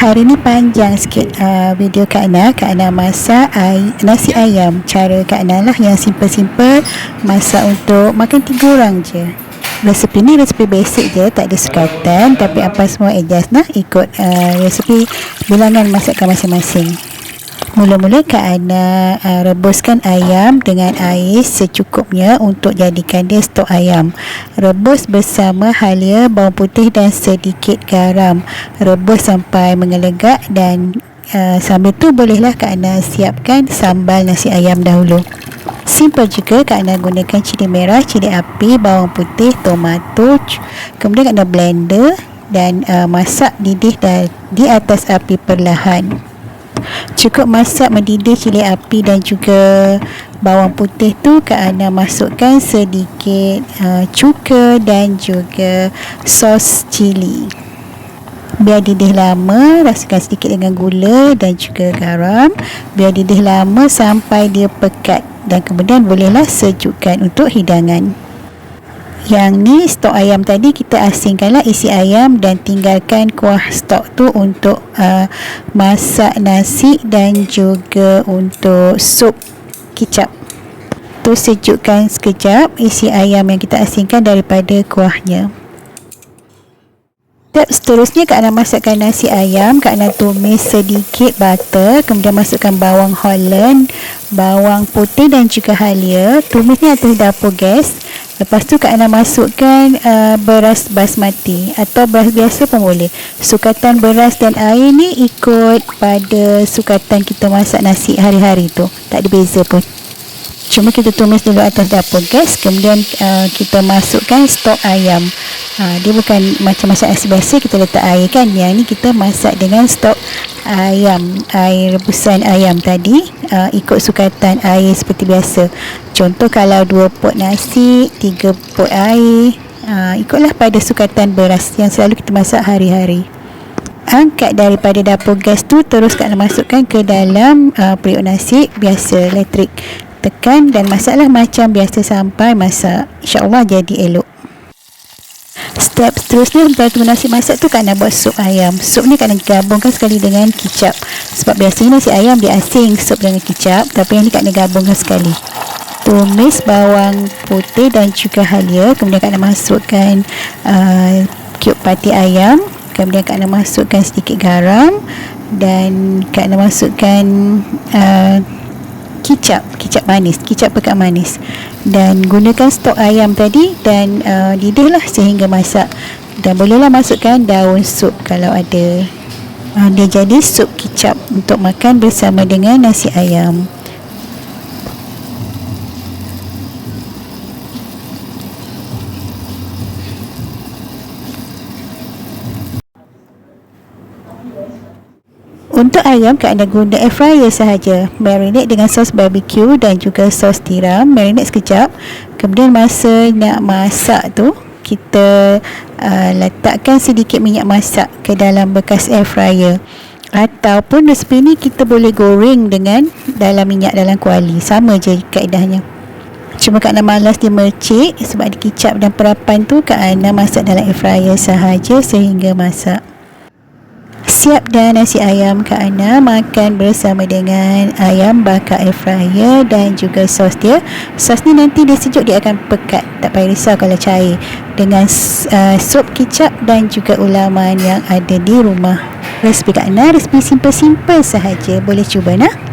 Hari ni panjang sikit uh, video Kak Ana. Kak Ana masak ay, nasi ayam. Cara Kak Ana lah yang simple-simple. Masak untuk makan tiga orang je. Resepi ni resepi basic je. Tak ada sukatan. Tapi apa semua adjust lah. Ikut uh, resepi bilangan masakan masing-masing. Mula-mula Kak Ana uh, rebuskan ayam dengan air secukupnya untuk jadikan dia stok ayam. Rebus bersama halia bawang putih dan sedikit garam. Rebus sampai mengelegak dan uh, sambil tu bolehlah Kak Ana siapkan sambal nasi ayam dahulu. Simple juga Kak Ana gunakan cili merah, cili api, bawang putih, tomato. Kemudian Kak Ana blender dan uh, masak didih di atas api perlahan. Cukup masak mendidih cili api dan juga bawang putih tu Kak Ana masukkan sedikit uh, cuka dan juga sos cili. Biar didih lama, rasakan sedikit dengan gula dan juga garam. Biar didih lama sampai dia pekat dan kemudian bolehlah sejukkan untuk hidangan. Yang ni stok ayam tadi kita asingkanlah isi ayam dan tinggalkan kuah stok tu untuk uh, masak nasi dan juga untuk sup kicap. Tu sejukkan sekejap isi ayam yang kita asingkan daripada kuahnya. Step seterusnya Kak Ana masakkan nasi ayam Kak Ana tumis sedikit butter Kemudian masukkan bawang holland Bawang putih dan juga halia Tumisnya atas dapur gas Lepas tu Kak Ana masukkan uh, beras basmati atau beras biasa pun boleh. Sukatan beras dan air ni ikut pada sukatan kita masak nasi hari-hari tu. Tak ada beza pun. Cuma kita tumis dulu atas dapur gas kemudian uh, kita masukkan stok ayam. Uh, dia bukan macam masak nasi biasa kita letak air kan. Yang ni kita masak dengan stok ayam, air rebusan ayam tadi uh, ikut sukatan air seperti biasa. Contoh kalau dua pot nasi, tiga pot air, uh, ikutlah pada sukatan beras yang selalu kita masak hari-hari. Angkat daripada dapur gas tu terus kat masukkan ke dalam uh, periuk nasi biasa elektrik. Tekan dan masaklah macam biasa sampai masak. InsyaAllah jadi elok. Step seterusnya Lepas tunggu nasi masak tu Kak nak buat sup ayam. Sup ni Kak nak gabungkan sekali dengan kicap. Sebab biasanya nasi ayam dia asing Sup dengan kicap. Tapi yang ni Kak nak gabungkan sekali. Tumis bawang putih dan juga halia. Kemudian kak nak masukkan uh, cube pati ayam. Kemudian kak nak masukkan sedikit garam. Dan kak nak masukkan uh, kicap. Kicap manis. Kicap pekat manis. Dan gunakan stok ayam tadi dan uh, didihlah sehingga masak. Dan bolehlah masukkan daun sup kalau ada. Uh, dia jadi sup kicap untuk makan bersama dengan nasi ayam Untuk ayam Anda guna air fryer sahaja. Marinate dengan sos barbecue dan juga sos tiram. Marinate sekejap. Kemudian masa nak masak tu Kita uh, letakkan sedikit minyak masak ke dalam bekas air fryer. Ataupun resipi ni kita boleh goreng dengan dalam minyak dalam kuali. Sama je kaedahnya. Cuma Kak Ana malas dia mercik Sebab dia kicap dan perapan tu Kak Ana masak dalam air fryer sahaja Sehingga masak Siap dah nasi ayam Kak Ana makan bersama dengan ayam bakar air fryer dan juga sos dia. Sos ni nanti dia sejuk dia akan pekat. Tak payah risau kalau cair. Dengan uh, sup kicap dan juga ulaman yang ada di rumah. Resipi Kak Ana, resipi simple-simple sahaja. Boleh cuba nak?